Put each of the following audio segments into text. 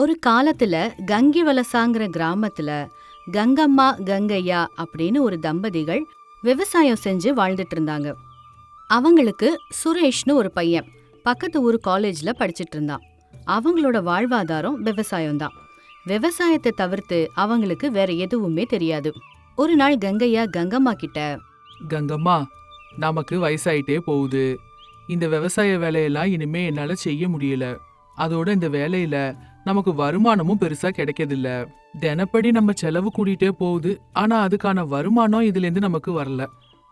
ஒரு காலத்துல கங்கி வலசாங்கிற கிராமத்துல கங்கம்மா கங்கையா அப்படின்னு ஒரு தம்பதிகள் விவசாயம் செஞ்சு வாழ்ந்துட்டு இருந்தாங்க. அவங்களுக்கு சுரேஷ்னு ஒரு பையன் பக்கத்து ஊர் காலேஜ்ல படிச்சிட்டு இருந்தான். அவங்களோட வாழ்வாதாரம் விவசாயம்தான் விவசாயத்தை தவிர்த்து அவங்களுக்கு வேற எதுவுமே தெரியாது. ஒரு நாள் கங்கையா கங்கம்மா கிட்ட கங்கம்மா நமக்கு வயசாயிட்டே போகுது. இந்த விவசாய வேலையெல்லாம் இனிமே என்னால செய்ய முடியல. அதோட இந்த வேலையில நமக்கு வருமானமும் பெருசா கிடைக்கதில்ல தினப்படி நம்ம செலவு கூடிட்டே போகுது. ஆனா அதுக்கான வருமானம் இதுல இருந்து நமக்கு வரல.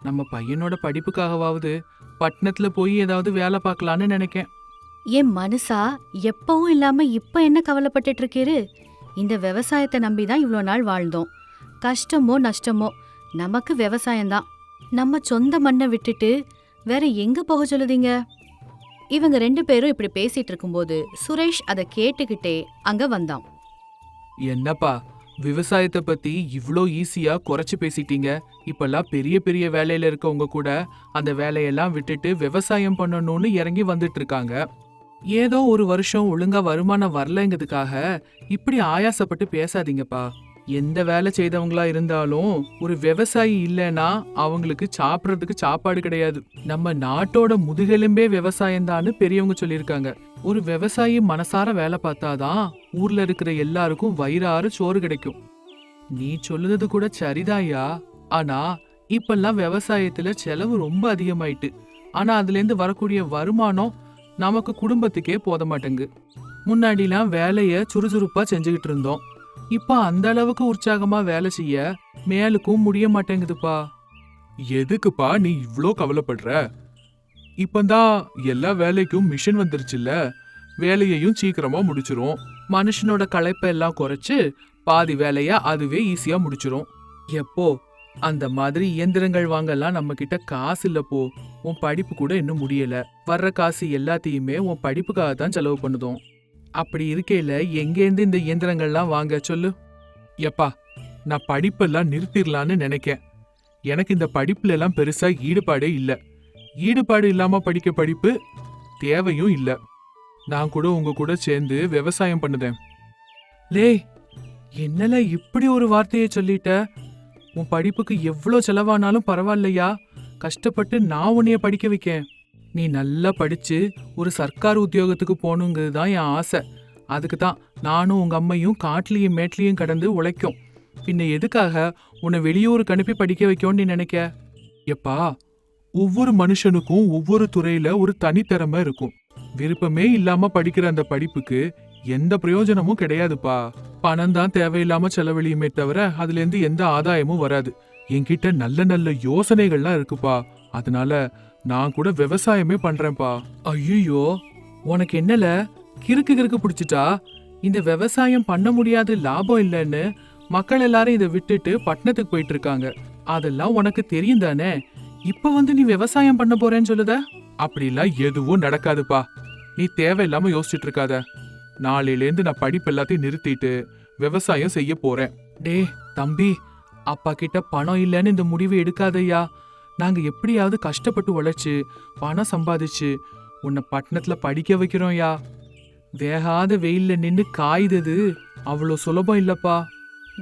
நம்ம பையனோட படிப்புக்காகவாவது பட்டணத்துல போய் ஏதாவது வேலை பார்க்கலான்னு நினைக்கேன். என் மனுஷா எப்பவும் இல்லாம இப்ப என்ன கவலைப்பட்டுட்டு இருக்கீரு இந்த விவசாயத்தை நம்பி தான் இவ்வளோ நாள் வாழ்ந்தோம். கஷ்டமோ நஷ்டமோ நமக்கு விவசாயம்தான். நம்ம சொந்த மண்ணை விட்டுட்டு வேற எங்க போக சொல்லுதீங்க? இவங்க ரெண்டு பேரும் இப்படி பேசிட்டு இருக்கும்போது சுரேஷ் அதை கேட்டுக்கிட்டே அங்க வந்தான். என்னப்பா விவசாயத்தை பத்தி இவ்ளோ ஈஸியா குறைச்சு பேசிட்டீங்க. இப்பெல்லாம் பெரிய பெரிய வேலையில இருக்கவங்க கூட அந்த வேலையெல்லாம் விட்டுட்டு விவசாயம் பண்ணணும்னு இறங்கி வந்துட்டு இருக்காங்க. ஏதோ ஒரு வருஷம் ஒழுங்கா வருமானம் வரலைங்கிறதுக்காக இப்படி ஆயாசப்பட்டு பேசாதீங்கப்பா. எந்த வேலை செய்தவங்களா இருந்தாலும் ஒரு விவசாயி இல்லைன்னா அவங்களுக்கு சாப்பிட்றதுக்கு சாப்பாடு கிடையாது. நம்ம நாட்டோட முதுகெலும்பே விவசாயம்தான்னு பெரியவங்க சொல்லியிருக்காங்க. ஒரு விவசாயி மனசார வேலை பார்த்தாதான் ஊர்ல இருக்கிற எல்லாருக்கும் வயிறாறு சோறு கிடைக்கும். நீ சொல்லுறது கூட சரிதாயா ஆனா இப்பெல்லாம் விவசாயத்துல செலவு ரொம்ப அதிகமாயிட்டு. ஆனா அதுல இருந்து வரக்கூடிய வருமானம் நமக்கு குடும்பத்துக்கே போத மாட்டேங்கு முன்னாடிலாம் வேலையை சுறுசுறுப்பா செஞ்சுக்கிட்டு இருந்தோம். இப்போ அந்த அளவுக்கு உற்சாகமா வேலை செய்ய மேலுக்கும் முடிய மாட்டேங்குதுப்பா. எதுக்குப்பா நீ இவ்வளோ கவலைப்படுற? இப்பந்தான் எல்லா வேலைக்கும் மிஷின் வந்துருச்சுல்ல? வேலையையும் சீக்கிரமா முடிச்சிரும். மனுஷனோட களைப்பை எல்லாம் குறைச்சு பாதி வேலைய அதுவே ஈஸியா முடிச்சிரும். எப்போ? அந்த மாதிரி இயந்திரங்கள் வாங்கலாம் நம்ம கிட்ட காசு இல்லப்போ உன் படிப்பு கூட இன்னும் முடியல. வர்ற காசு எல்லாத்தையுமே உன் படிப்புக்காக தான் செலவு பண்ணுதோம். அப்படி இருக்கையில எங்கேருந்து இந்த இயந்திரங்கள்லாம் வாங்க சொல்லு? எப்பா நான் படிப்பெல்லாம் நிறுத்திடலான்னு நினைக்கேன். எனக்கு இந்த படிப்புல எல்லாம் பெருசா ஈடுபாடே இல்லை. ஈடுபாடு இல்லாம படிக்க படிப்பு தேவையும் இல்லை. நான் கூட உங்க கூட சேர்ந்து விவசாயம் பண்ணுதேன். லே என்னல இப்படி ஒரு வார்த்தையை சொல்லிட்ட? உன் படிப்புக்கு எவ்வளோ செலவானாலும் பரவாயில்லையா? கஷ்டப்பட்டு நான் உன்னைய படிக்க வைக்கேன். நீ நல்லா படிச்சு ஒரு சர்க்கார் உத்தியோகத்துக்கு போகணுங்கிறது தான் என் ஆசை. அதுக்கு தான் நானும் உங்கள் அம்மையும் காட்டிலையும் மேட்லையும் கடந்து உழைக்கும். பின்ன எதுக்காக உன்னை வெளியூருக்கு அனுப்பி படிக்க வைக்கோன்னு நீ நினைக்க? எப்பா ஒவ்வொரு மனுஷனுக்கும் ஒவ்வொரு துறையில ஒரு தனித்திறமை இருக்கும். விருப்பமே இல்லாம படிக்கிற அந்த படிப்புக்கு எந்த பிரயோஜனமும் கிடையாதுப்பா. பணம் தான் தேவையில்லாம செலவழியுமே தவிர அதுல இருந்து எந்த ஆதாயமும் வராது. என்கிட்ட நல்ல நல்ல யோசனைகள்லாம் இருக்குப்பா. அதனால நான் கூட விவசாயமே பண்றேன்ப்பா. ஐயோ உனக்கு என்னல? கிறுக்கு கிறுக்கு பிடிச்சிட்டா? இந்த விவசாயம் பண்ண முடியாது லாபம் இல்லைன்னு மக்கள் எல்லாரும் இதை விட்டுட்டு பட்டணத்துக்கு போயிட்டு இருக்காங்க அதெல்லாம் உனக்கு தெரியும் தானே? இப்ப வந்து நீ விவசாயம் பண்ண போறேன்னு சொல்லுத? அப்படிலாம் எதுவும் நடக்காதுப்பா. நீ தேவையில்லாம யோசிச்சுட்டு இருக்காத நாளையிலேருந்து நான் படிப்பு எல்லாத்தையும் நிறுத்திட்டு விவசாயம் செய்ய போறேன். டே தம்பி அப்பா கிட்ட பணம் இல்லைன்னு இந்த முடிவு எடுக்காதயா நாங்கள் எப்படியாவது கஷ்டப்பட்டு உழைச்சி பணம் சம்பாதிச்சு உன்னை பட்டணத்தில் படிக்க வைக்கிறோம்யா வேகாத வெயிலில் நின்று காய்தது. அவ்வளோ சுலபம் இல்லப்பா.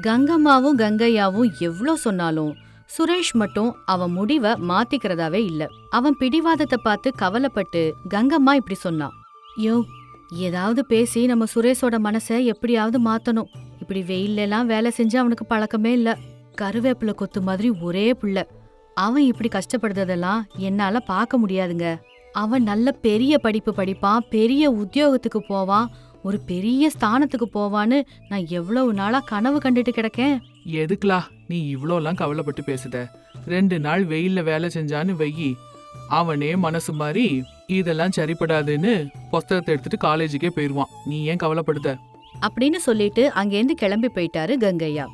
கங்கம்மாவும் கங்கையாவும் எவ்வளோ சொன்னாலும் சுரேஷ் மட்டும் அவன் முடிவை மாத்திக்கிறதாவே இல்ல. அவன் பிடிவாதத்தை பார்த்து கவலைப்பட்டு கங்கம்மா இப்படி சொன்னான். யோ ஏதாவது பேசி நம்ம சுரேஷோட மனசை எப்படியாவது மாத்தணும். இப்படி வெயில்ல வேலை செஞ்சு அவனுக்கு பழக்கமே இல்ல. கருவேப்பிலை கொத்து மாதிரி ஒரே புள்ள. அவன் இப்படி கஷ்டப்படுறதெல்லாம் என்னால பார்க்க முடியாதுங்க. அவன் நல்ல பெரிய படிப்பு படிப்பான் பெரிய உத்தியோகத்துக்கு போவான் ஒரு பெரிய ஸ்தானத்துக்கு போவான்னு நான் எவ்வளவு நாளா கனவு கண்டுட்டு கிடக்கேன். எதுக்குலா நீ இவ்ளோலாம் கவலைப்பட்டு பேசுத? ரெண்டு நாள் வெயில்ல வேலை செஞ்சான்னு வெயி. அவனே மனசு மாதிரி இதெல்லாம் சரிப்படாதுன்னு புஸ்தகத்தை எடுத்துட்டு காலேஜுக்கே போயிருவான். நீ ஏன் கவலைப்படுத? அப்படின்னு சொல்லிட்டு அங்கேருந்து கிளம்பி போயிட்டாரு கங்கையா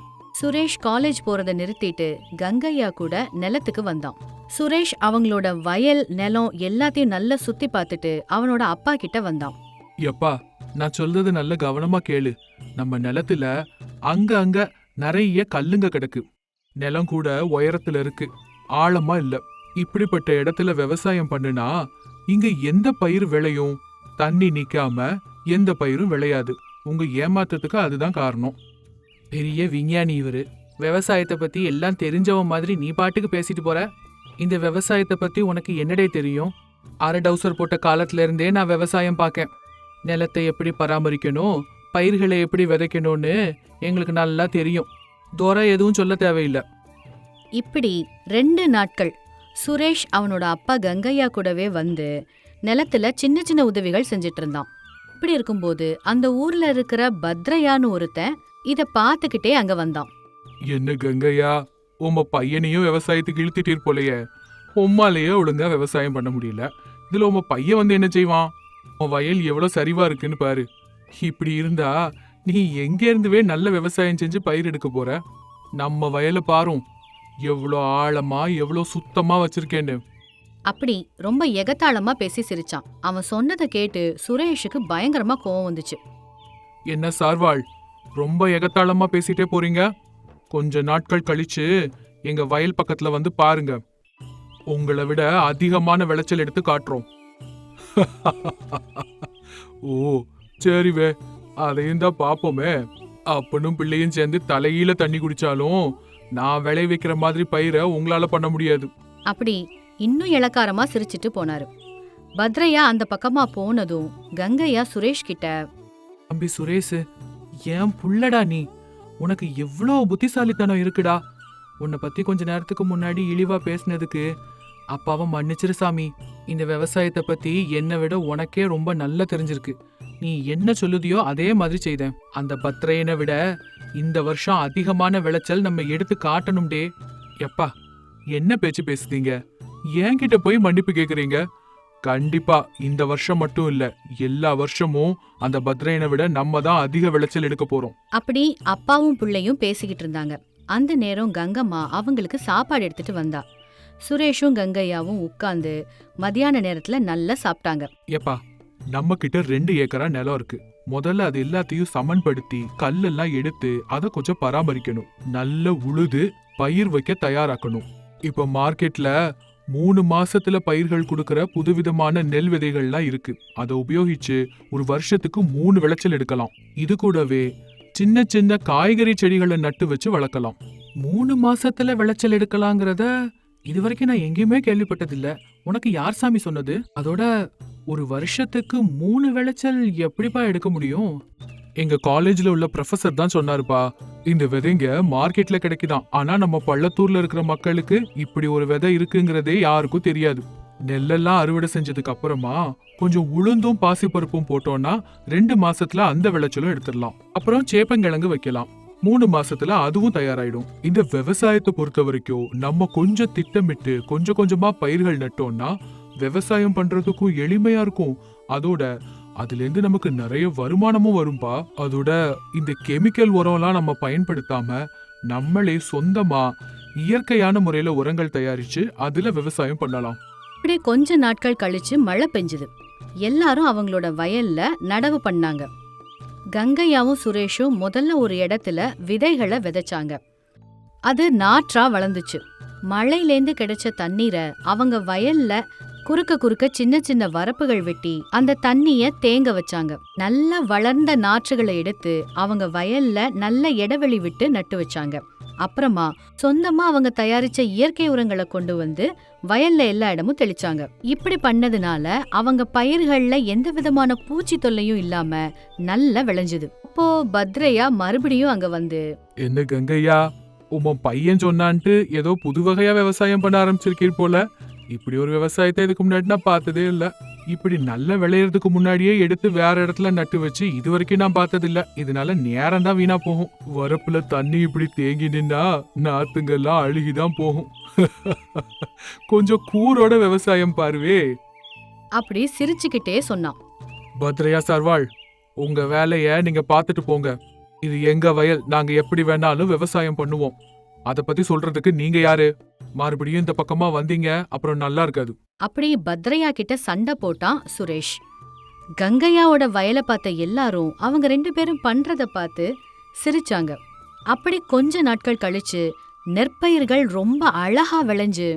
சுரேஷ் காலேஜ் போறத நிறுத்திட்டு கங்கையா கூட நிலத்துக்கு வந்தான். சுரேஷ் அவங்களோட வயல் நிலம் எல்லாத்தையும் நல்லா சுத்தி பார்த்துட்டு அவனோட அப்பா கிட்ட வந்தான். எப்பா நான் சொல்றது நல்ல கவனமா கேளு. நம்ம நிலத்துல அங்க அங்க நிறைய கல்லுங்க கிடக்கு. நிலம் கூட உயரத்துல இருக்கு. ஆழமா இல்ல. இப்படிப்பட்ட இடத்துல விவசாயம் பண்ணுனா இங்க எந்த பயிர் விளையும்? தண்ணி நிக்காம எந்த பயிரும் விளையாது. உங்க ஏமாத்தத்துக்கு அதுதான் காரணம். பெரிய விஞ்ஞானி இவரு. விவசாயத்தை பத்தி எல்லாம் தெரிஞ்சவன் மாதிரி நீ பாட்டுக்கு பேசிட்டு போற. இந்த விவசாயத்தை பத்தி உனக்கு என்னடே தெரியும்? அரை டவுசர் போட்ட காலத்துல இருந்தே நான் விவசாயம் பார்க்கேன் நிலத்தை எப்படி பராமரிக்கணும்? பயிர்களை எப்படி விதைக்கணும்னு எங்களுக்கு நல்லா தெரியும். தோரா எதுவும் சொல்ல தேவையில்லை. இப்படி ரெண்டு நாட்கள் சுரேஷ் அவனோட அப்பா கங்கையா கூடவே வந்து நிலத்துல சின்ன சின்ன உதவிகள் செஞ்சிட்டு இருந்தான். இப்படி இருக்கும்போது அந்த ஊர்ல இருக்கிற பத்ரையான்னு ஒருத்தன் இத பாத்துக்கிட்டே அங்க வந்தான். என்ன கங்கையா? உம்ம பையனையும் விவசாயத்துக்கு இழுத்துட்டீர் போலயே. உம்மாலேயே ஒழுங்கா விவசாயம் பண்ண முடியல. இதுல உம்ம பையன் வந்து என்ன செய்வான்? உன் வயல் எவ்வளவு சரிவா இருக்குன்னு பாரு. இப்படி இருந்தா நீ எங்க இருந்துவே நல்ல விவசாயம் செஞ்சு பயிர் எடுக்க போற? நம்ம வயலை பாரும். எவ்வளோ ஆழமா எவ்வளோ சுத்தமா வச்சிருக்கேன்னு. அப்படி ரொம்ப எகத்தாளமா பேசி சிரிச்சான். அவன் சொன்னதை கேட்டு சுரேஷுக்கு பயங்கரமா கோவம் வந்துச்சு. என்ன சார்வாள்? ரொம்ப எகத்தாளமா பேசிட்டே போறீங்க? கொஞ்ச நாட்கள் கழிச்சு எங்க வயல் பக்கத்துல வந்து பாருங்க. உங்களை விட அதிகமான விளைச்சல் எடுத்து காட்டுறோம். ஓ சரிவே அதையும் தான் பாப்போமே அப்பனும் பிள்ளையும் சேர்ந்து தலையில தண்ணி குடிச்சாலும் நான் விளை வைக்கிற மாதிரி பயிரை உங்களால பண்ண முடியாது. அப்படி இன்னும் இளக்காரமா சிரிச்சிட்டு போனாரு. பத்ரையா அந்த பக்கமா போனதும் கங்கையா சுரேஷ் கிட்ட தம்பி சுரேஷ் ஏன் புள்ளடா நீ? உனக்கு எவ்வளோ புத்திசாலித்தனம் இருக்குடா. உன்னை பற்றி கொஞ்ச நேரத்துக்கு முன்னாடி இழிவா பேசினதுக்கு அப்பாவை மன்னிச்சிரு சாமி. இந்த விவசாயத்தை பற்றி என்னை விட உனக்கே ரொம்ப நல்லா தெரிஞ்சிருக்கு. நீ என்ன சொல்லுதியோ அதே மாதிரி செய்தேன். அந்த பத்திரையனை விட இந்த வருஷம் அதிகமான விளைச்சல் நம்ம எடுத்து காட்டணும்டே. எப்பா என்ன பேச்சு பேசுதீங்க? என்கிட்ட போய் மன்னிப்பு கேட்குறீங்க கண்டிப்பா இந்த வருஷம் மட்டும் இல்ல எல்லா வருஷமும் அந்த பத்ரையனை விட நம்ம தான் அதிக விளைச்சல் எடுக்க போறோம். அப்படி அப்பாவும் பிள்ளையும் பேசிக்கிட்டு இருந்தாங்க. அந்த நேரம் கங்கம்மா அவங்களுக்கு சாப்பாடு எடுத்துட்டு வந்தா. சுரேஷும் கங்கையாவும் உட்கார்ந்து மதியான நேரத்துல நல்லா சாப்பிட்டாங்க. ஏப்பா நம்ம கிட்ட ரெண்டு ஏக்கரா நிலம் இருக்கு. முதல்ல அது எல்லாத்தையும் சமன்படுத்தி கல்லெல்லாம் எடுத்து அதை கொஞ்சம் பராமரிக்கணும். நல்ல உழுது பயிர் வைக்க தயாராக்கணும். இப்ப மார்க்கெட்ல மூணு மாசத்துல பயிர்கள் கொடுக்கற புதுவிதமான நெல் விதைகள்லாம் இருக்கு. அதை உபயோகிச்சு ஒரு வருஷத்துக்கு மூணு விளைச்சல் எடுக்கலாம். இது கூடவே சின்ன சின்ன காய்கறி செடிகளை நட்டு வச்சு வளர்க்கலாம். மூணு மாசத்துல விளைச்சல் எடுக்கலாங்கிறத இது வரைக்கும் நான் எங்கேயுமே கேள்விப்பட்டதில்ல. உனக்கு யார் சாமி சொன்னது? அதோட ஒரு வருஷத்துக்கு மூணு விளைச்சல் எப்படிப்பா எடுக்க முடியும்? எங்க காலேஜ்ல உள்ள ப்ரொஃபசர் தான் சொன்னாருப்பா. இந்த விதைங்க மார்க்கெட்ல கிடைக்குதான். ஆனா நம்ம பள்ளத்தூர்ல இருக்கிற மக்களுக்கு இப்படி ஒரு விதை இருக்குங்கிறதே யாருக்கும் தெரியாது. நெல்லெல்லாம் அறுவடை செஞ்சதுக்கு அப்புறமா கொஞ்சம் உளுந்தும் பாசிப்பருப்பும் போட்டோம்னா ரெண்டு மாசத்துல அந்த விளைச்சலும் எடுத்துடலாம். அப்புறம் சேப்பங்கிழங்கு வைக்கலாம். மூணு மாசத்துல அதுவும் தயாராயிடும். இந்த விவசாயத்தை பொறுத்த வரைக்கும் நம்ம கொஞ்சம் திட்டமிட்டு கொஞ்சம் கொஞ்சமா பயிர்கள் நட்டோம்னா விவசாயம் பண்றதுக்கும் எளிமையா இருக்கும். அதோட அதுலேருந்து நமக்கு நிறைய வருமானமும் வரும்பா. அதோட இந்த கெமிக்கல் உரம்லாம் நம்ம பயன்படுத்தாம நம்மளே சொந்தமா இயற்கையான முறையில உரங்கள் தயாரிச்சு அதுல விவசாயம் பண்ணலாம். இப்படி கொஞ்ச நாட்கள் கழிச்சு மழை பெஞ்சுது. எல்லாரும் அவங்களோட வயல்ல நடவு பண்ணாங்க. கங்கையாவும் சுரேஷும் முதல்ல ஒரு இடத்துல விதைகளை விதைச்சாங்க. அது நாற்றா வளர்ந்துச்சு. மழையிலேந்து கிடைச்ச தண்ணீரை அவங்க வயல்ல குறுக்க குறுக்க சின்ன சின்ன வரப்புகள் வெட்டி அந்த தண்ணிய தேங்க வச்சாங்க. நல்லா வளர்ந்த நாற்றுகளை எடுத்து அவங்க வயல்ல நல்ல இடைவெளி விட்டு நட்டு வச்சாங்க. அப்புறமா சொந்தமா அவங்க தயாரிச்ச இயற்கை உரங்களை கொண்டு வந்து வயல்ல எல்லா இடமும் தெளிச்சாங்க. இப்படி பண்ணதுனால அவங்க பயிர்கள்ல எந்த விதமான பூச்சி தொல்லையும் இல்லாம நல்லா விளைஞ்சுது. அப்போ பத்ரையா மறுபடியும் அங்க வந்து என்ன கங்கையா உன் பையன் சொன்னான்ட்டு ஏதோ புது வகையா விவசாயம் பண்ண ஆரம்பிச்சிருக்கீர் போல. இப்படி ஒரு விவசாயத்தை இதுக்கு முன்னாடி நான் பார்த்ததே இல்ல. இப்படி நல்ல விளையறதுக்கு முன்னாடியே எடுத்து வேற இடத்துல நட்டு வச்சு இது வரைக்கும் நான் பார்த்தது இல்ல இதனால நேரம் தான் வீணா போகும். வரப்புல தண்ணி இப்படி தேங்கி நின்னா நாத்துங்கெல்லாம் அழுகிதான் போகும். கொஞ்சம் கூரோட விவசாயம் பாருவே. அப்படி சிரிச்சுக்கிட்டே சொன்னான். பத்ரையா சர்வாள் உங்க வேலைய நீங்க பார்த்துட்டு போங்க. இது எங்க வயல் நாங்க எப்படி வேணாலும் விவசாயம் பண்ணுவோம். அத பத்தி சொல்றதுக்கு நீங்க யாரு? மறுபடியும் இந்த பக்கமா வந்தீங்க அப்புறம் நல்லா இருக்காது. அப்படி பத்ரையா கிட்ட சண்டை போட்டான் சுரேஷ். கங்கையாவோட வயலை பார்த்த எல்லாரும் அவங்க ரெண்டு பேரும் பண்றத பார்த்து சிரிச்சாங்க. அப்படி கொஞ்ச நாட்கள் கழிச்சு நெற்பயிர்கள் ரொம்ப அழகா விளைஞ்சு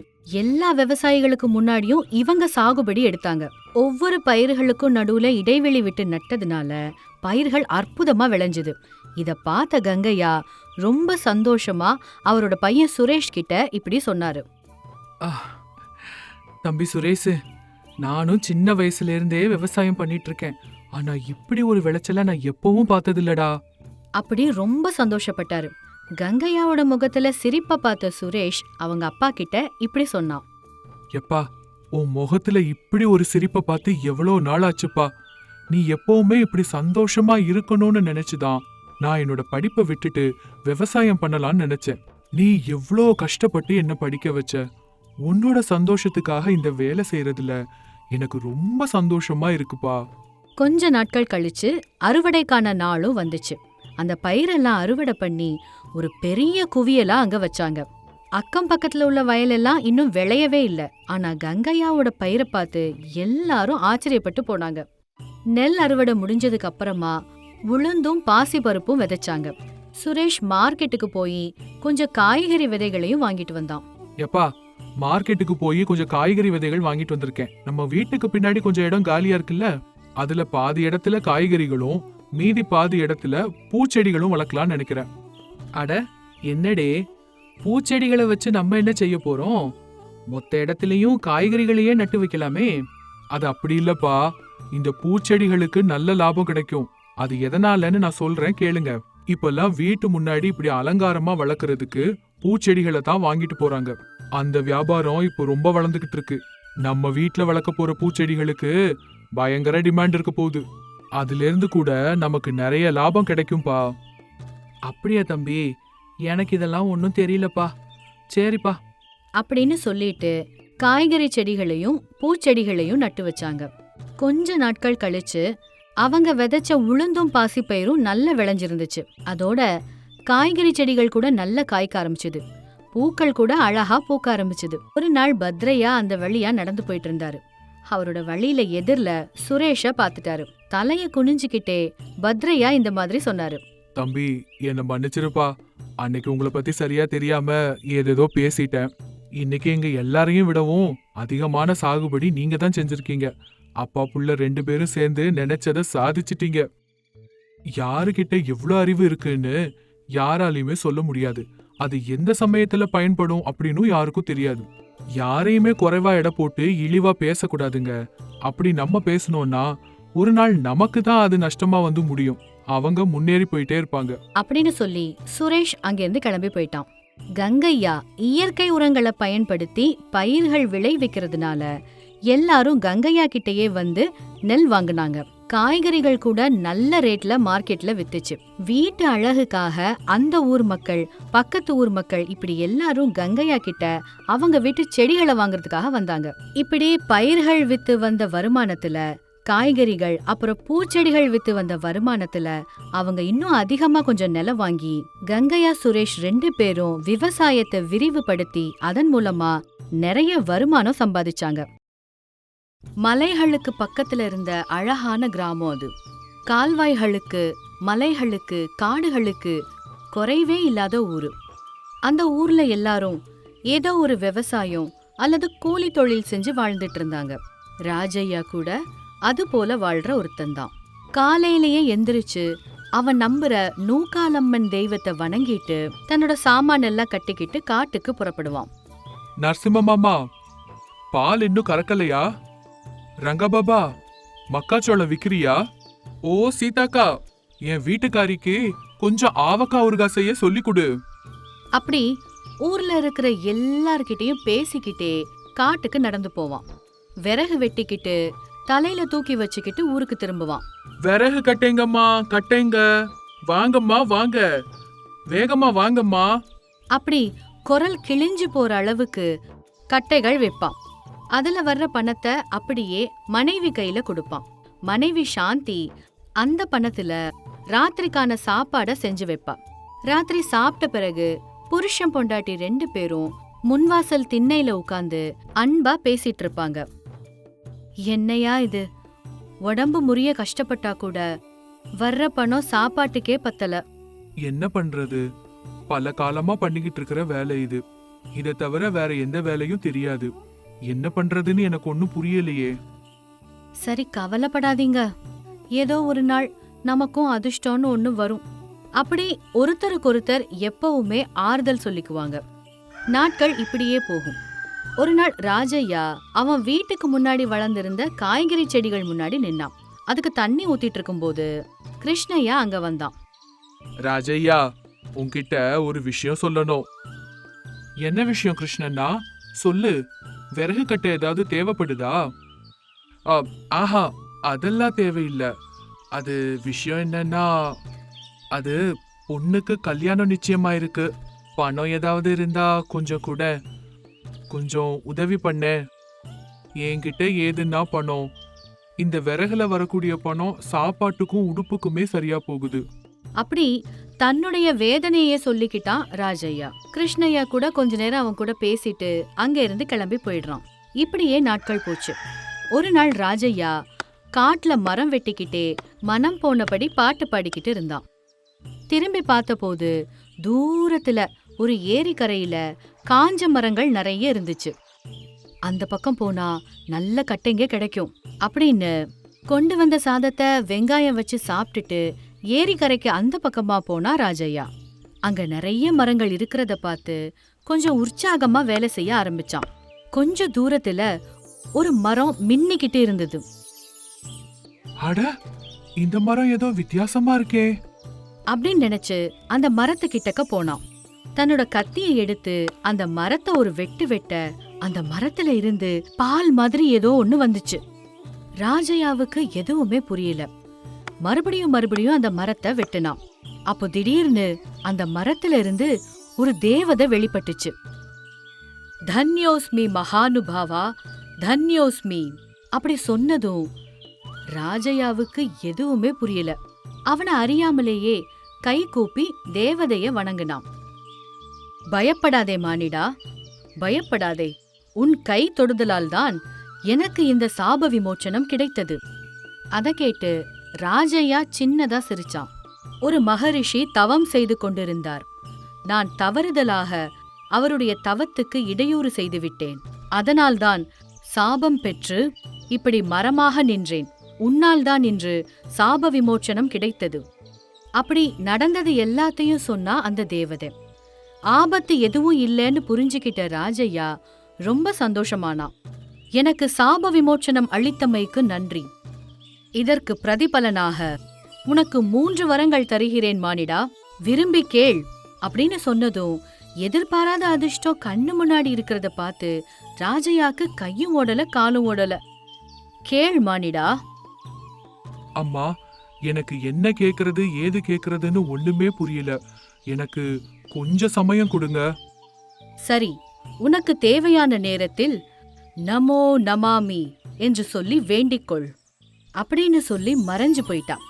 எல்லா விவசாயிகளுக்கு முன்னாடியும் இவங்க சாகுபடி எடுத்தாங்க. ஒவ்வொரு பயிர்களுக்கும் நடுவுல இடைவெளி விட்டு நட்டதுனால பயிர்கள் அற்புதமா விளைஞ்சுது. இத பார்த்த கங்கையா ரொம்ப சந்தோஷமா அவரோட பையன் சுரேஷ் கிட்ட இப்படி சொன்னாரு. தம்பி சுரேஷ் நானும் சின்ன வயசுல இருந்தே விவசாயம் பண்ணிட்டு இருக்கேன் ஆனா இப்படி ஒரு விளைச்சல நான் எப்பவும் பார்த்ததில்லடா. அப்படி ரொம்ப சந்தோஷப்பட்டாரு. கங்கையாவோட முகத்துல சிரிப்ப பார்த்த சுரேஷ் அவங்க அப்பா கிட்ட இப்படி சொன்னான். எப்பா உன் முகத்துல இப்படி ஒரு சிரிப்பை பார்த்து எவ்வளோ நாள் ஆச்சுப்பா நீ எப்பவுமே இப்படி சந்தோஷமா இருக்கணும்னு நினைச்சுதான். நான் என்னோட படிப்பை விட்டுட்டு விவசாயம் பண்ணலாம்னு நினைச்சேன். நீ எவ்வளோ கஷ்டப்பட்டு என்ன படிக்க வச்ச? உன்னோட சந்தோஷத்துக்காக இந்த வேலை செய்யறதுல எனக்கு ரொம்ப சந்தோஷமா இருக்குப்பா. கொஞ்ச நாட்கள் கழிச்சு அறுவடைக்கான நாளும் வந்துச்சு. அந்த பயிரெல்லாம் அறுவடை பண்ணி ஒரு பெரிய குவியலா அங்க வச்சாங்க. அக்கம் பக்கத்துல உள்ள வயலெல்லாம் இன்னும் விளையவே இல்லை. ஆனா கங்கையாவோட பயிரை பார்த்து எல்லாரும் ஆச்சரியப்பட்டு போனாங்க. நெல் அறுவடை முடிஞ்சதுக்கு அப்புறமா உளுந்தும் பாசி பருப்பும் விதைச்சாங்க. சுரேஷ் மார்க்கெட்டுக்கு போய் கொஞ்சம் காய்கறி விதைகளையும் வாங்கிட்டு வந்தான். எப்பா மார்க்கெட்டுக்கு போய் கொஞ்சம் காய்கறி விதைகள் வாங்கிட்டு வந்திருக்கேன். நம்ம வீட்டுக்கு பின்னாடி கொஞ்சம் இடம் காலியா இருக்குல்ல? அதுல பாதி இடத்துல காய்கறிகளும் மீதி பாதி இடத்துல பூச்செடிகளும் வளர்க்கலாம்னு நினைக்கிறேன். அட என்னடே? பூச்செடிகளை வச்சு நம்ம என்ன செய்ய போறோம்? மொத்த இடத்துலயும் காய்கறிகளையே நட்டு வைக்கலாமே. அது அப்படி இல்லப்பா. இந்த பூச்செடிகளுக்கு நல்ல லாபம் கிடைக்கும். அது எதனாலன்னு நான் சொல்றேன் கேளுங்க. இப்பெல்லாம் வீட்டு முன்னாடி இப்படி அலங்காரமா வளர்க்கறதுக்கு பூச்செடிகளை தான் வாங்கிட்டு போறாங்க. அந்த வியாபாரம் இப்போ ரொம்ப வளர்ந்துகிட்டு இருக்கு. நம்ம வீட்ல வளர்க்க போற பூச்செடிகளுக்கு பயங்கர டிமாண்ட் இருக்க போகுது. அதுல இருந்து கூட நமக்கு நிறைய லாபம் கிடைக்கும்பா. அப்படியா தம்பி எனக்கு இதெல்லாம் ஒன்றும் தெரியலப்பா. சரிப்பா. அப்படின்னு சொல்லிட்டு காய்கறி செடிகளையும் பூச்செடிகளையும் நட்டு வச்சாங்க. கொஞ்ச நாட்கள் கழிச்சு அவங்க விதைச்ச உளுந்தும் பாசிப்பயிரும் நல்லா விளைஞ்சிருந்துச்சு. அதோட காய்கறி செடிகள் கூட நல்லா காய்க்க ஆரம்பிச்சுது. பூக்கள் கூட அழகா பூக்க ஆரம்பிச்சுது. ஒரு நாள் பத்ரையா அந்த வழியா நடந்து போயிட்டு இருந்தாரு. அவரோட வழியில எதிர்ல சுரேஷ பாத்துட்டாரு தலைய குனிஞ்சுக்கிட்டே பத்ரையா இந்த மாதிரி சொன்னாரு. தம்பி என்னை மன்னிச்சிருப்பா. அன்னைக்கு உங்களை பத்தி சரியா தெரியாம ஏதேதோ பேசிட்டேன். இன்னைக்கு எங்க எல்லாரையும் விடவும் அதிகமான சாகுபடி நீங்க தான் செஞ்சிருக்கீங்க. அப்பா புள்ள ரெண்டு பேரும் சேர்ந்து நினைச்சத சாதிச்சிட்டீங்க. யாருகிட்ட எவ்வளவு அறிவு இருக்குன்னு யாராலையுமே சொல்ல முடியாது. அது எந்த சமயத்துல பயன்படும் அப்படின்னு யாருக்கும் தெரியாது. யாரையுமே குறைவா எடை போட்டு இழிவா பேசக்கூடாதுங்க. அப்படி நம்ம பேசணும்னா ஒரு நாள் நமக்கு தான் அது நஷ்டமா வந்து முடியும். அவங்க முன்னேறி போயிட்டே இருப்பாங்க. அப்படின்னு சொல்லி சுரேஷ் அங்கிருந்து கிளம்பி போயிட்டான். கங்கையா இயற்கை உரங்களை பயன்படுத்தி பயிர்கள் விளைவிக்கிறதுனால எல்லாரும் கங்கையா கிட்டயே வந்து நெல் வாங்குனாங்க. காய்கறிகள் கூட நல்ல ரேட்ல மார்க்கெட்ல வித்துச்சு. வீட்டு அழகுக்காக அந்த ஊர் மக்கள் பக்கத்து ஊர் மக்கள் இப்படி எல்லாரும் கங்கையா கிட்ட அவங்க வீட்டு செடிகளை வாங்குறதுக்காக வந்தாங்க. இப்படி பயிர்கள் வித்து வந்த வருமானத்துல காய்கறிகள் அப்புறம் பூச்செடிகள் வித்து வந்த வருமானத்துல அவங்க இன்னும் அதிகமா கொஞ்சம் நிலம் வாங்கி கங்கையா சுரேஷ் ரெண்டு பேரும் விவசாயத்தை விரிவுபடுத்தி அதன் மூலமா நிறைய வருமானம் சம்பாதிச்சாங்க. மலைகளுக்கு பக்கத்துல இருந்த அழகான கிராமம் அது. கால்வாய்களுக்கு மலைகளுக்கு காடுகளுக்கு குறைவே இல்லாத ஊரு. அந்த ஊர்ல எல்லாரும் ஏதோ ஒரு விவசாயம் அல்லது கூலி தொழில் செஞ்சு வாழ்ந்துட்டு இருந்தாங்க. ராஜையா கூட அது போல வாழ்ற ஒருத்தன்தான். காலையிலேயே எந்திரிச்சு அவன் நம்புற நூக்காலம்மன் தெய்வத்தை வணங்கிட்டு தன்னோட சாமான் எல்லாம் கட்டிக்கிட்டு காட்டுக்கு புறப்படுவான். நரசிம்மம்மா பால் இன்னும் கறக்கலையா? ரங்கபாபா மக்காச்சோளம் விக்கிறியா? ஓ சீதாக்கா என் வீட்டுக்காரிக்கு கொஞ்சம் ஆவக்கா ஊறுகாய் செய்ய சொல்லி கொடு அப்படி ஊர்ல இருக்கிற எல்லார்கிட்டயும் பேசிக்கிட்டே காட்டுக்கு நடந்து போவான். விறகு வெட்டிக்கிட்டு தலையில தூக்கி வச்சுக்கிட்டு ஊருக்கு திரும்புவான். விறகு கட்டேங்கம்மா கட்டேங்க. வாங்கம்மா வாங்க. வேகமா வாங்கம்மா. அப்படி குரல் கிழிஞ்சு போற அளவுக்கு கட்டைகள் வைப்பான். அதுல வர்ற பணத்தை அப்படியே மனைவி கையில கொடுப்பான். மனைவி சாந்தி அந்த பணத்துல ராத்திரிக்கான சாப்பாட செஞ்சு வைப்பா. ராத்திரி சாப்பிட்ட பிறகு புருஷன் பொண்டாட்டி ரெண்டு பேரும் முன்வாசல் திண்ணையில உட்காந்து அன்பா பேசிட்டு இருப்பாங்க. என்னையா இது? உடம்பு முறிய கஷ்டப்பட்டா கூட வர்ற பணம் சாப்பாட்டுக்கே பத்தல. என்ன பண்றது? பல காலமா பண்ணிக்கிட்டு இருக்கிற வேலை இது. இதை தவிர வேற எந்த வேலையும் தெரியாது. என்ன பண்றதுன்னு எனக்கு ஒன்னும் புரியலையே. சரி கவலைப்படாதீங்க. ஏதோ ஒரு நாள் நமக்கும் அதிர்ஷ்டம்னு ஒண்ணு வரும். அப்படி ஒருத்தருக்கொருத்தர் எப்பவுமே ஆறுதல் சொல்லிக்குவாங்க. நாட்கள் இப்படியே போகும். ஒரு நாள் ராஜையா அவன் வீட்டுக்கு முன்னாடி வளர்ந்திருந்த காய்கறி செடிகள் முன்னாடி நின்னான். அதுக்கு தண்ணி ஊத்திட்டு இருக்கும்போது கிருஷ்ணய்யா அங்க வந்தான். ராஜையா உன்கிட்ட ஒரு விஷயம் சொல்லணும். என்ன விஷயம் கிருஷ்ணண்ணா சொல்லு. விறகு கட்ட ஏதாவது தேவைப்படுதா? ஆஹா அதெல்லாம் தேவையில்லை. அது விஷயம் என்னன்னா அது பொண்ணுக்கு கல்யாணம் நிச்சயமா இருக்கு பணம் ஏதாவது இருந்தா கொஞ்சம் கூட கொஞ்சம் உதவி பண்ணு. என்கிட்ட ஏதுன்னா பணம். இந்த விறகுல வரக்கூடிய பணம் சாப்பாட்டுக்கும் உடுப்புக்குமே சரியா போகுது. அப்படி தன்னுடைய வேதனையே சொல்லிக்கிட்டான் ராஜையா கிருஷ்ணய்யா கூட கொஞ்ச நேரம் அவன் கூட பேசிட்டு அங்க இருந்து கிளம்பி போயிடுறான். இப்படியே நாட்கள் போச்சு. ஒரு நாள் ராஜையா காட்டுல மரம் வெட்டிக்கிட்டே மனம் போனபடி பாட்டு பாடிக்கிட்டு இருந்தான். திரும்பி பார்த்தபோது தூரத்துல ஒரு ஏரிக்கரையில காஞ்ச மரங்கள் நிறைய இருந்துச்சு. அந்த பக்கம் போனா நல்ல கட்டைங்க கிடைக்கும். அப்படின்னு கொண்டு வந்த சாதத்தை வெங்காயம் வச்சு சாப்பிட்டுட்டு ஏரிக்கரைக்கு அந்த பக்கமா போனா ராஜையா அங்க நிறைய மரங்கள் இருக்கிறத பார்த்து கொஞ்சம் உற்சாகமா வேலை செய்ய ஆரம்பிச்சான். கொஞ்ச தூரத்துல ஒரு மரம் மின்னிக்கிட்டு இருந்தது. அட இந்த மரம் ஏதோ வித்தியாசமா இருக்கே. அப்படின்னு நினைச்சு அந்த மரத்து கிட்டக்க போனான். தன்னோட கத்தியை எடுத்து அந்த மரத்தை ஒரு வெட்டு வெட்ட அந்த மரத்துல இருந்து பால் மாதிரி ஏதோ ஒண்ணு வந்துச்சு. ராஜையாவுக்கு எதுவுமே புரியல. மறுபடியும் மறுபடியும் அந்த மரத்தை வெட்டினான். அப்போ திடீர்னு அந்த மரத்துல இருந்து ஒரு தேவதை வெளிப்பட்டுச்சு. தன்யோஸ்மி மகானுபாவா தன்யோஸ்மி அப்படி சொன்னதும் ராஜையாவுக்கு எதுவுமே புரியல. அவனை அறியாமலேயே கை கூப்பி தேவதைய வணங்கினான். பயப்படாதே மானிடா பயப்படாதே. உன் கை தொடுதலால் தான் எனக்கு இந்த சாப விமோச்சனம் கிடைத்தது. அதை கேட்டு ராஜையா சின்னதா சிரிச்சான். ஒரு மகரிஷி தவம் செய்து கொண்டிருந்தார். நான் தவறுதலாக அவருடைய தவத்துக்கு இடையூறு செய்துவிட்டேன் அதனால்தான் சாபம் பெற்று இப்படி மரமாக நின்றேன். உன்னால்தான் இன்று சாப விமோச்சனம் கிடைத்தது. அப்படி நடந்தது எல்லாத்தையும் சொன்னா அந்த தேவதை. ஆபத்து எதுவும் இல்லைன்னு புரிஞ்சுக்கிட்ட ராஜையா ரொம்ப சந்தோஷமானா எனக்கு சாப விமோச்சனம் அளித்தமைக்கு நன்றி. இதற்கு பிரதிபலனாக உனக்கு மூன்று வரங்கள் தருகிறேன் மானிடா விரும்பி கேள் அப்படின்னு சொன்னதும் எதிர்பாராத அதிர்ஷ்டம் கண்ணு முன்னாடி இருக்கிறத பார்த்து ராஜையாக்கு கையும் ஓடல காலும் ஓடல. கேள் மானிடா. அம்மா எனக்கு என்ன கேக்குறது ஏது கேக்குறதுன்னு ஒண்ணுமே புரியல. எனக்கு கொஞ்ச சமயம் கொடுங்க. சரி உனக்கு தேவையான நேரத்தில் நமோ நமாமி என்று சொல்லி வேண்டிக்கொள் அப்படின்னு சொல்லி மறைஞ்சு போயிட்டான்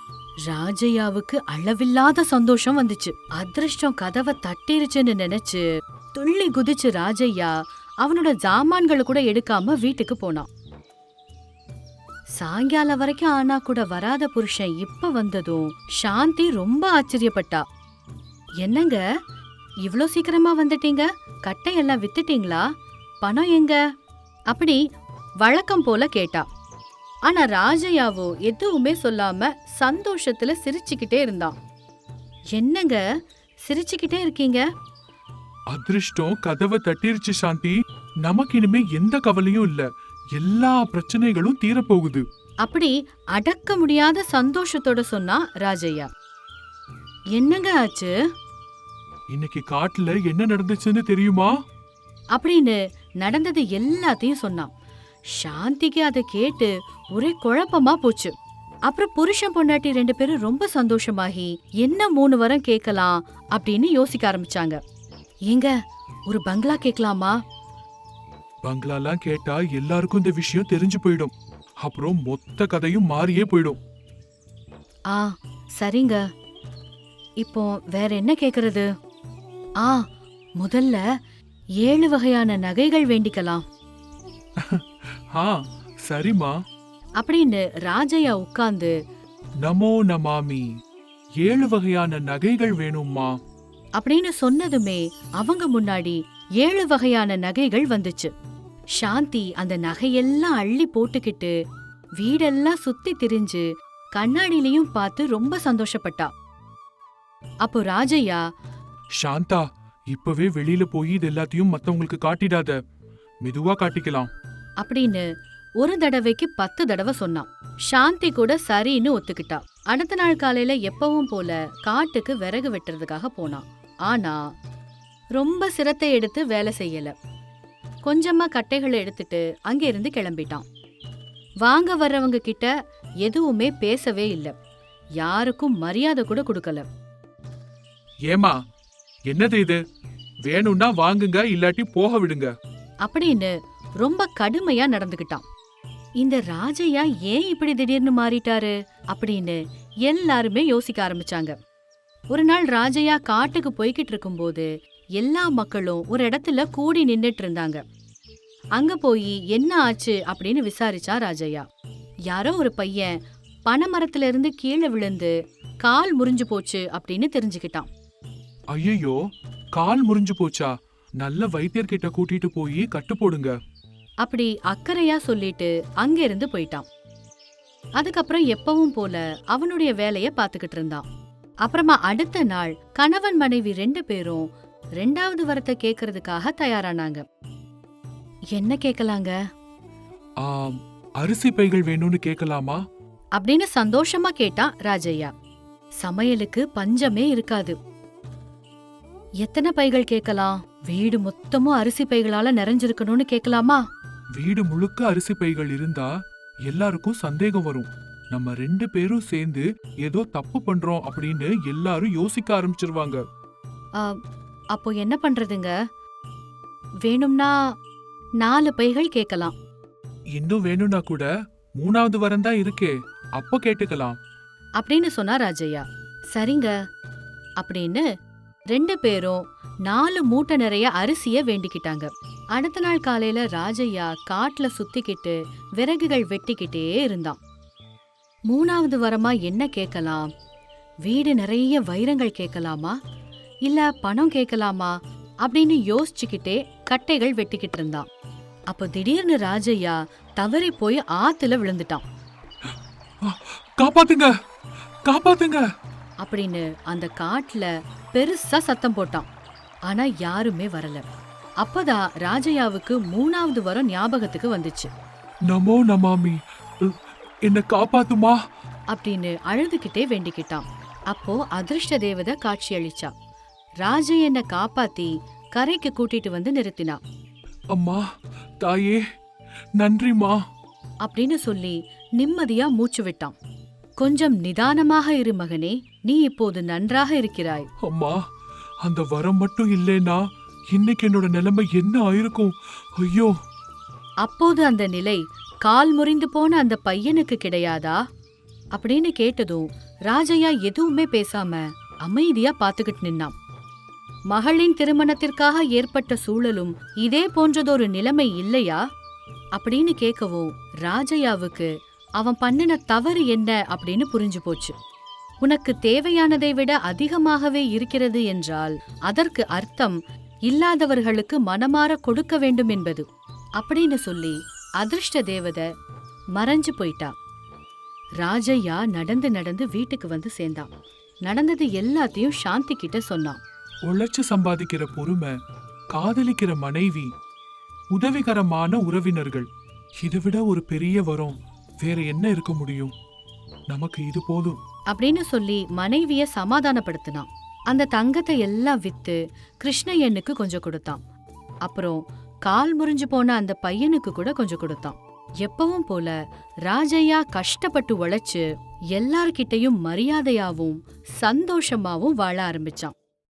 ராஜையாவுக்கு அளவில்லாத சந்தோஷம் வந்துச்சு. அதிர்ஷ்டம் கதவை தட்டிருச்சுன்னு நினைச்சு துள்ளி குதிச்சு ராஜையா அவனோட ஜாமான்களை கூட எடுக்காம வீட்டுக்கு போனான் சாயங்காலம் வரைக்கும் ஆனா கூட வராத புருஷன் இப்ப வந்ததும் சாந்தி ரொம்ப ஆச்சரியப்பட்டா. என்னங்க? இவ்வளோ சீக்கிரமா வந்துட்டீங்க? கட்டையெல்லாம் வித்துட்டீங்களா? பணம் எங்க? அப்படி வழக்கம் போல கேட்டா. ஆனா ராஜையாவோ எதுவுமே சொல்லாம சந்தோஷத்துல சிரிச்சுக்கிட்டே இருந்தான். என்னங்க? சிரிச்சுக்கிட்டே இருக்கீங்க? அதிர்ஷ்டம் கதவை தட்டிருச்சு சாந்தி. நமக்கு இனிமே எந்த கவலையும் இல்ல. எல்லா பிரச்சனைகளும் தீரப்போகுது. அப்படி அடக்க முடியாத சந்தோஷத்தோட சொன்னா ராஜையா? என்னங்க ஆச்சு? இன்னைக்கு காட்டுல என்ன நடந்துச்சுன்னு தெரியுமா? அப்படின்னு நடந்தது எல்லாத்தையும் சொன்னான். சாந்திக்கு அதை கேட்டு ஒரே குழப்பமா போச்சு. அப்புறம் புருஷன் பொண்டாட்டி ரெண்டு பேரும் ரொம்ப சந்தோஷமாகி என்ன மூணு வாரம் கேட்கலாம்? அப்படின்னு யோசிக்க ஆரம்பிச்சாங்க. ஏங்க ஒரு பங்களா கேட்கலாமா? பங்களாலாம் கேட்டா எல்லாருக்கும் இந்த விஷயம் தெரிஞ்சு போயிடும். அப்புறம் மொத்த கதையும் மாறியே போயிடும். ஆ சரிங்க. இப்போ வேற என்ன கேக்குறது? ஆ முதல்ல ஏழு வகையான நகைகள் வேண்டிக்கலாம். ஆ சரிம்மா. அப்படின்னு ராஜையா உட்கார்ந்து நமோ நமாமி ஏழு வகையான நகைகள் வேணும்மா. அப்படின்னு சொன்னதுமே அவங்க முன்னாடி ஏழு வகையான நகைகள் வந்துச்சு. சாந்தி அந்த நகையெல்லாம் அள்ளி போட்டுக்கிட்டு வீடெல்லாம் சுத்தி திரிஞ்சு கண்ணாடியிலையும் பார்த்து ரொம்ப சந்தோஷப்பட்டா. அப்போ ராஜையா சாந்தா இப்பவே வெளியில போய் இது எல்லாத்தையும் மத்தவங்களுக்கு காட்டிடாத. மெதுவா காட்டிக்கலாம். அப்படின்னு ஒரு தடவைக்கு பத்து தடவை சொன்னான். சாந்தி கூட சரின்னு ஒத்துக்கிட்டா. அடுத்த நாள் காலையில எப்பவும் போல காட்டுக்கு விறகு வெட்டுறதுக்காக போனான். ஆனா ரொம்ப சிரத்தை எடுத்து வேலை செய்யல. கொஞ்சமா கட்டைகளை எடுத்துட்டு அங்கிருந்து கிளம்பிட்டான். வாங்க வர்றவங்க கிட்ட எதுவுமே பேசவே இல்ல. யாருக்கும் மரியாதை கூட கொடுக்கல. ஏமா என்னது இது? வேணும்னா வாங்குங்க இல்லாட்டி போக விடுங்க. அப்படின்னு ரொம்ப கடுமையா நடந்துகிட்டான். இந்த ராஜையா ஏன் இப்படி திடீர்னு மாறிட்டாரு அப்படின்னு எல்லாருமே யோசிக்க ஆரம்பிச்சாங்க. ஒரு நாள் ராஜையா காட்டுக்கு போய்கிட்டு இருக்கும்போது எல்லா மக்களும் ஒரு இடத்துல கூடி நின்னுட்டு இருந்தாங்க. அங்க போய் என்ன ஆச்சு அப்படின்னு விசாரிச்சா ராஜையா. யாரோ ஒரு பையன் பனைமரத்துல இருந்து கீழே விழுந்து கால் முறிஞ்சு போச்சு அப்படின்னு தெரிஞ்சுக்கிட்டான். ஐயையோ கால் முறிஞ்சு போச்சா? நல்ல வைத்தியர்கிட்ட கூட்டிட்டு போய் கட்டு போடுங்க. அப்படி அக்கறையா சொல்லிட்டு அங்கிருந்து போயிட்டான். அதுக்கப்புறம் எப்பவும் போல அவனுடைய வேலைய பாத்துக்கிட்டு இருந்தான். அப்புறமா அடுத்த நாள் கணவன் மனைவி ரெண்டு பேரும் ரெண்டாவது வரத்தை கேக்குறதுக்காக தயாரானாங்க. என்ன கேக்கலாங்க அரிசி பைகள் வேணும்னு கேட்கலாமா? அப்படின்னு சந்தோஷமா கேட்டான் ராஜையா சமையலுக்கு பஞ்சமே இருக்காது. எத்தனை பைகள் கேட்கலாம்? வீடு மொத்தமும் அரிசி பைகளால நிறைஞ்சிருக்கணும்னு கேட்கலாமா? வீடு முழுக்க அரிசி பைகள் இருந்தா எல்லாருக்கும் சந்தேகம் வரும். நம்ம ரெண்டு பேரும் சேர்ந்து ஏதோ தப்பு பண்றோம் அப்படின்னு எல்லாரும் யோசிக்க ஆரம்பிச்சிருவாங்க. ஆ, அப்போ என்ன பண்றதுங்க? வேணும்னா நாலு பைகள் கேட்கலாம். இன்னும் வேணும்னா கூட மூணாவது வாரம் தான் இருக்கே. அப்போ கேட்டுக்கலாம். அப்படின்னு சொன்னா ராஜையா சரிங்க. அப்படின்னு ரெண்டு பேரும் நாலு மூட்டை நிறைய அரிசிய வேண்டிக்கிட்டாங்க. அடுத்த நாள் காலையில ராஜையா காட்டுல சுத்திக்கிட்டு விறகுகள் வெட்டிக்கிட்டே இருந்தான். மூணாவது வரமா என்ன கேட்கலாம்? வீடு நிறைய வைரங்கள் கேட்கலாமா? இல்ல பணம் கேட்கலாமா? அப்படின்னு யோசிச்சுக்கிட்டே கட்டைகள் வெட்டிக்கிட்டு இருந்தான். அப்போ திடீர்னு ராஜையா தவறி போய் ஆத்துல விழுந்துட்டான். காப்பாத்துங்க! காப்பாத்துங்க! அப்படின்னு அந்த காட்டுல பெருசா சத்தம் போட்டான். ஆனா யாருமே வரல. அப்பதான் ராஜையாவுக்கு மூணாவது வரம் ஞாபகத்துக்கு வந்துச்சு. நமோ நமாமி. என்ன காப்பாத்துமா? அப்படின்னு அழுதுகிட்டே வேண்டிக்கிட்டான். அப்போ அதிர்ஷ்ட தேவதை காட்சியளிச்சா ராஜையனை காப்பாத்தி கரைக்கு கூட்டிட்டு வந்து நிறுத்தினா. அம்மா தாயே நன்றிமா அப்படின்னு சொல்லி நிம்மதியா மூச்சு விட்டான். கொஞ்சம் நிதானமாக இரு மகனே நீ இப்போது நன்றாக இருக்கிறாய். அம்மா அந்த வரம் மட்டும் இல்லைனா இன்னைக்கு என்னோட நிலைமை என்ன ஆயிருக்கும்? ஐயோ. அப்போது அந்த நிலை கால் முறிந்து போன அந்த பையனுக்கு கிடையாதா? அப்படின்னு கேட்டதும் ராஜையா எதுவுமே பேசாம அமைதியா பாத்துக்கிட்டு நின்னான். மகளின் திருமணத்திற்காக ஏற்பட்ட சூழலும் இதே போன்றதொரு நிலைமை இல்லையா? அப்படின்னு கேட்கவும் ராஜையாவுக்கு அவன் பண்ணின தவறு என்ன அப்படின்னு புரிஞ்சு போச்சு. உனக்கு தேவையானதை விட அதிகமாகவே இருக்கிறது என்றால் அதற்கு அர்த்தம் இல்லாதவர்களுக்கு மனமாற கொடுக்க வேண்டும் என்பது. அப்படின்னு சொல்லி அதிர்ஷ்ட தேவதை மறைஞ்சு போயிட்டா. ராஜையா நடந்து நடந்து வீட்டுக்கு வந்து சேர்ந்தான் நடந்தது எல்லாத்தையும் சாந்தி கிட்ட சொன்னான் உழைச்சு சம்பாதிக்கிற பொறுமை காதலிக்கிற மனைவி உதவிகரமான உறவினர்கள் இதை விட ஒரு பெரிய வரம் வேற என்ன இருக்க முடியும்? நமக்கு இது போதும். அப்படின்னு சொல்லி மனைவிய சமாதானப்படுத்தினான் அந்த தங்கத்தை எல்லாம் வித்து கிருஷ்ணய்யனுக்கு கொஞ்சம் கொடுத்தான். அப்புறம் கால் முறிஞ்சு போன அந்த பையனுக்கு கூட கொஞ்சம் கொடுத்தான். எப்பவும் போல ராஜையா கஷ்டப்பட்டு உழைச்சு எல்லார்கிட்டயும் மரியாதையாவும் சந்தோஷமாவும் வாழ ஆரம்பிச்சான்.